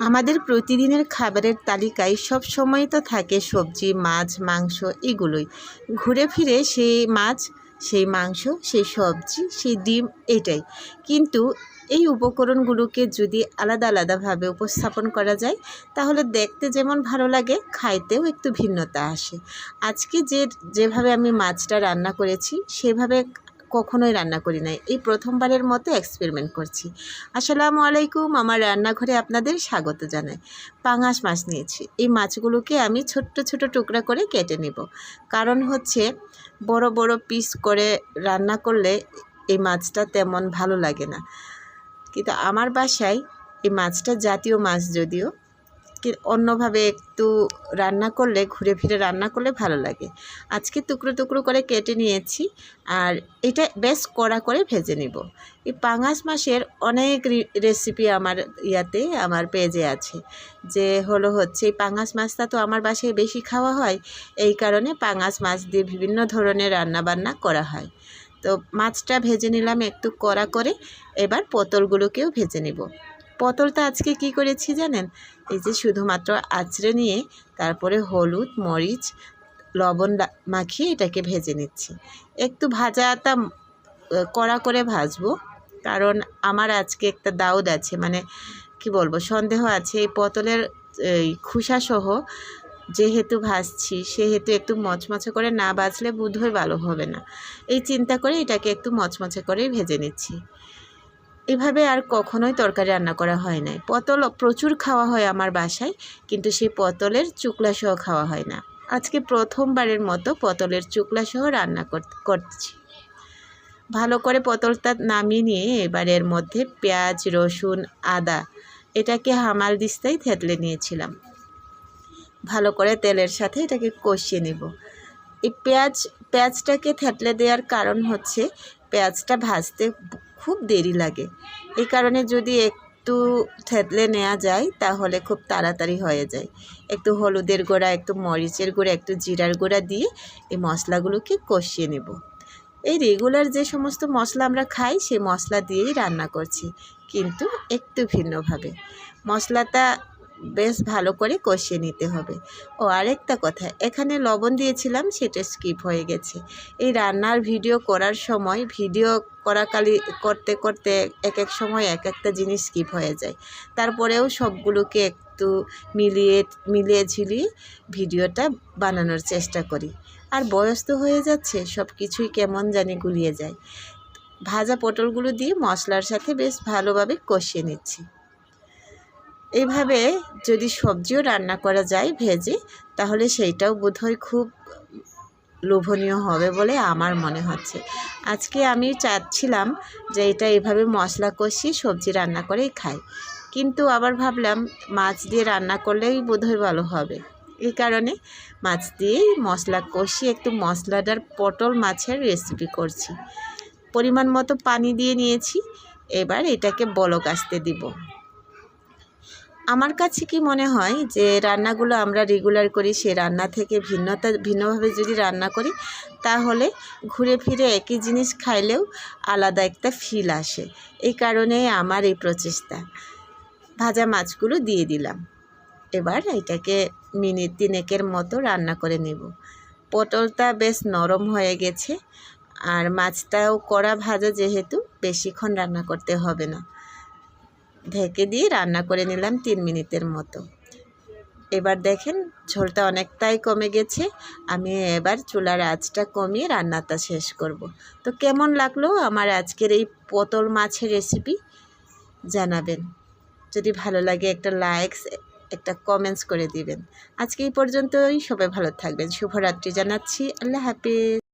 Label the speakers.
Speaker 1: আমাদের প্রতিদিনের খাবারের তালিকায় সব সময় তো থাকে সবজি, মাছ, মাংস এগুলোই। ঘুরে ফিরে সেই মাছ, সেই মাংস, সেই সবজি, সেই ডিম এটাই। কিন্তু এই উপকরণগুলোকে যদি আলাদা আলাদাভাবে উপস্থাপন করা যায়, তাহলে দেখতে যেমন ভালো লাগে, খাইতেও একটু ভিন্নতা আসে। আজকে যে, যেভাবে আমি মাছটা রান্না করেছি, সেভাবে কখনোই রান্না করি নাই। এই প্রথমবারের মতো এক্সপেরিমেন্ট করছি। আসসালামু আলাইকুম, আমার রান্নাঘরে আপনাদের স্বাগত জানাই। পাঙাশ মাছ নিয়েছি। এই মাছগুলোকে আমি ছোট্ট ছোট টুকরা করে কেটে নেব। কারণ হচ্ছে, বড় বড় পিস করে রান্না করলে এই মাছটা তেমন ভালো লাগে না। কিন্তু আমার বাসায় এই মাছটা জাতীয় মাছ যদিও কি অন্যভাবে একটু রান্না করলে, ঘুরে ফিরে রান্না করলে ভালো লাগে। আজকে টুকরো টুকরো করে কেটে নিয়েছি আর এটা বেশ কড়া করে ভেজে নিব। এই পাঙাশ মাছের অনেক রেসিপি আমার ইয়াতে, আমার পেজে আছে। যে হলো হচ্ছে, এই পাঙাশ মাছটা তো আমার বাসায় বেশি খাওয়া হয়, এই কারণে পাঙাশ মাছ দিয়ে বিভিন্ন ধরনের রান্না বান্না করা হয়। তো মাছটা ভেজে নিলাম একটু কড়া করে, এবার পটলগুলোকেও ভেজে নিব। পটলটা আজকে কি করেছি জানেন? এই যে শুধুমাত্র আঁচড়ে নিয়ে তারপরে হলুদ, মরিচ, লবণ মাখিয়ে এটাকে ভেজে নিচ্ছি। একটু ভাজাটা কড়া করে ভাজবো। কারণ আমার আজকে একটা দাউদ আছে মানে কি বলব, সন্দেহ আছে। এই পটলের, এই খোসাসহ যেহেতু ভাজছি, সেহেতু একটু মচমচে করে না বাজলে বোধহয় ভালো হবে না। এই চিন্তা করে এটাকে একটু মচমচে করেই ভেজে নিচ্ছি। এভাবে আর কখনোই তরকারি রান্না করা হয় নাই। পটল প্রচুর খাওয়া হয় আমার বাসায়, কিন্তু সেই পটলের চুকলা সহ খাওয়া হয় না। আজকে প্রথমবারের মতো পটলের চুকলা সহ রান্না করছি। ভালো করে পটলটা নামিয়ে নিয়ে এবার এর মধ্যে পেঁয়াজ, রসুন, আদা, এটাকে হামাল দিস্তাই থেতলে নিয়েছিলাম। ভালো করে তেলের সাথে এটাকে কষিয়ে নেব। এই পেঁয়াজ, পেঁয়াজটাকে থেতলে দেওয়ার কারণ হচ্ছে পেঁয়াজটা ভাজতে খুব দেরি লাগে। এই কারণে যদি একটু থেতলে নেওয়া যায়, তাহলে খুব তাড়াতাড়ি হয়ে যায়। একটু হলুদের গোড়া, একটু মরিচের গুঁড়া, একটু জিরার গুঁড়া দিয়ে এই মশলাগুলোকে কষিয়ে নেব। এই রেগুলার যে সমস্ত মশলা আমরা খাই, সেই মশলা দিয়েই রান্না করছি, কিন্তু একটু ভিন্নভাবে। মশলাটা বেশ ভালো করে কষিয়ে নিতে হবে। ও, আরেকটা কথা, এখানে লবণ দিয়েছিলাম, সেটা স্কিপ হয়ে গেছে। এই রান্নার ভিডিও করার সময় ভিডিও করাকালি করতে করতে এক এক সময় এক একটা জিনিস স্কিপ হয়ে যায়। তারপরেও সবগুলোকে একটু মিলিয়ে মিলিয়ে ঝিলিয়ে ভিডিওটা বানানোর চেষ্টা করি। আর বয়স তো হয়ে যাচ্ছে সব কিছুই কেমন জানি গুলিয়ে যায়। ভাজা পটলগুলো দিয়ে মশলার সাথে বেশ ভালোভাবে কষিয়ে নিচ্ছি। এইভাবে যদি সবজিও রান্না করা যায় ভেজে, তাহলে সেইটাও বোধহয় খুব লোভনীয় হবে বলে আমার মনে হচ্ছে। আজকে আমি চাচ্ছিলাম যে এটা এভাবে মশলা কষিয়ে সবজি রান্না করেই খাই। কিন্তু আবার ভাবলাম মাছ দিয়ে রান্না করলেই বোধহয় ভালো হবে। এই কারণে মাছ দিয়েই মশলা কষিয়ে একটু মশলাদার পটল মাছের রেসিপি করছি। পরিমাণ মতো পানি দিয়ে নিয়েছি। এবার এটাকে বলক আসতে দিব। আমার কাছে কি মনে হয় যে রান্নাগুলো আমরা রেগুলার করি, সে রান্না থেকে ভিন্নতা, ভিন্নভাবে যদি রান্না করি, তাহলে ঘুরে ফিরে একই জিনিস খাইলেও আলাদা একটা ফিল আসে। এই কারণে আমার এই প্রচেষ্টা। ভাজা মাছগুলো দিয়ে দিলাম। এবার এটাকে মিনিট তিনেকের মতো রান্না করে নেব। পটলটা বেশ নরম হয়ে গেছে, আর মাছটাও কড়া ভাজা যেহেতু, বেশিক্ষণ রান্না করতে হবে না। ঢেকে দিয়ে রান্না করে নিলাম তিন মিনিটের মতো। এবার দেখেন ঝোলটা অনেকটাই কমে গেছে। আমি এবার চুলার আঁচটা কমিয়ে রান্নাটা শেষ করব। তো কেমন লাগল আমার আজকের এই পটল মাছের রেসিপি জানাবেন। যদি ভালো লাগে একটা লাইকস একটা কমেন্টস করে দিবেন। আজকে এই পর্যন্তই। সবাই ভালো থাকবেন। শুভরাত্রি জানাচ্ছি। আল্লাহ হাফিজ।